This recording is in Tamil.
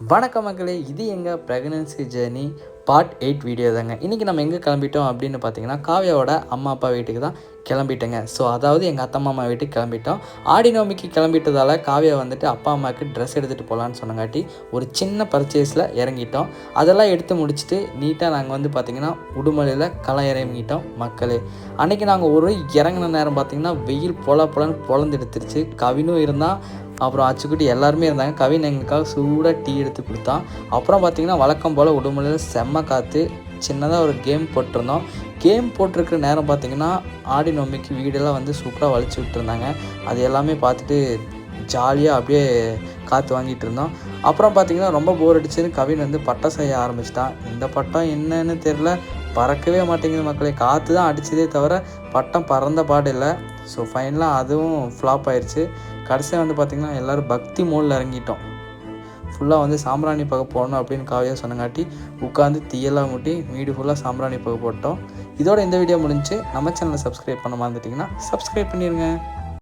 வணக்கம் மக்களே இது எங்கள் pregnancy journey part eight video தாங்க. இன்றைக்கி நம்ம எங்கே கிளம்பிட்டோம் அப்படின்னு பார்த்தீங்கன்னா காவியாவோட அம்மா அப்பா வீட்டுக்கு தான் கிளம்பிட்டேங்க. ஸோ அதாவது எங்கள் அத்தை மாமா வீட்டுக்கு கிளம்பிட்டோம். ஆடி நோமிக்கு கிளம்பிட்டதால் காவியா வந்துட்டு அப்பா அம்மாவுக்கு ட்ரெஸ் எடுத்துகிட்டு போகலான்னு சொன்னங்காட்டி ஒரு சின்ன பர்ச்சேஸில் இறங்கிட்டோம். அதெல்லாம் எடுத்து முடிச்சுட்டு நீட்டாக நாங்கள் வந்து பார்த்திங்கன்னா உடுமலையில் களை இறங்கிட்டோம் மக்களே. அன்றைக்கி நாங்கள் ஒரு இறங்கின நேரம் பார்த்திங்கன்னா வெயில் பொல பொலன்னு பொழந்து எடுத்துருச்சு கவினும் இருந்தால் அப்புறம் அச்சுக்குட்டி எல்லாருமே இருந்தாங்க. கவின் எங்களுக்காக சூடாக டீ எடுத்து கொடுத்தான். அப்புறம் பார்த்தீங்கன்னா வழக்கம் போல் உடம்புல செம்ம காற்று சின்னதாக ஒரு கேம் போட்டிருந்தோம். கேம் போட்டிருக்கிற நேரம் பார்த்தீங்கன்னா ஆடி நோம்பிக்கு வீடெல்லாம் வந்து சூப்பராக வலிச்சு விட்டுருந்தாங்க. அது எல்லாமே பார்த்துட்டு ஜாலியாக அப்படியே காற்று வாங்கிட்டு இருந்தோம். அப்புறம் பார்த்தீங்கன்னா ரொம்ப போர் அடிச்சுன்னு கவின் வந்து பட்டம் செய்ய ஆரம்பிச்சிட்டான். இந்த பட்டம் என்னன்னு தெரில பறக்கவே மாட்டேங்குது மக்களே. காற்று தான் அடித்ததே தவிர பட்டம் பறந்த பாடு இல்லை. ஸோ ஃபைனலாக அதுவும் ஃப்ளாப் ஆயிடுச்சு கடைசியாக வந்து பார்த்திங்கன்னா எல்லோரும் பக்தி மோடில் இறங்கிட்டோம். ஃபுல்லாக வந்து சாம்பிராணி பக்கம் போடணும் அப்படின்னு காவியா சொன்னங்காட்டி உட்காந்து தீயெல்லாம் மூட்டி வீடு ஃபுல்லாக சாம்பிராணி பக்கம் போட்டோம். இதோட இந்த வீடியோ முடிஞ்சு நம்ம சேனலை சப்ஸ்கிரைப் பண்ண மறந்துட்டிங்கன்னா சப்ஸ்கிரைப் பண்ணிடுங்க